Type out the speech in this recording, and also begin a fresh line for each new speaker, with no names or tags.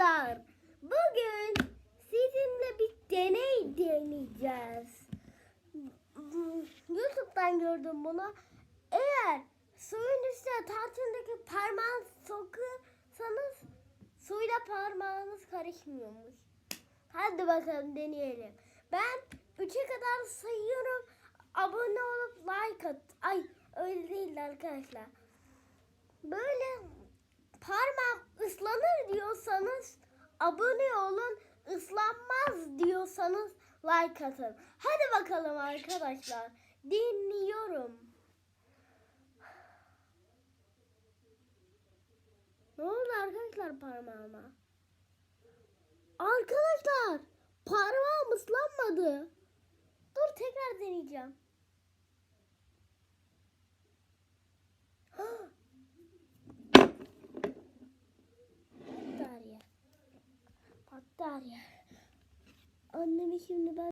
Arkadaşlar bugün sizinle bir deney deneyeceğiz. YouTube'dan gördüm bunu. Eğer suyun üstüne tarçındaki parmağını sokursanız suyla parmağınız karışmıyormuş. Hadi bakalım deneyelim. Ben 3'e kadar sayıyorum. Abone olup like at. Ay öyle değil arkadaşlar. Böyle parmağım ıslanır diyorsanız abone olun. ıslanmaz diyorsanız like atın. Hadi bakalım arkadaşlar. Dinliyorum. Ne oldu arkadaşlar parmağıma? Arkadaşlar parmağım ıslanmadı. Dur tekrar deneyeceğim. Patlar ya. Annemi şimdi ben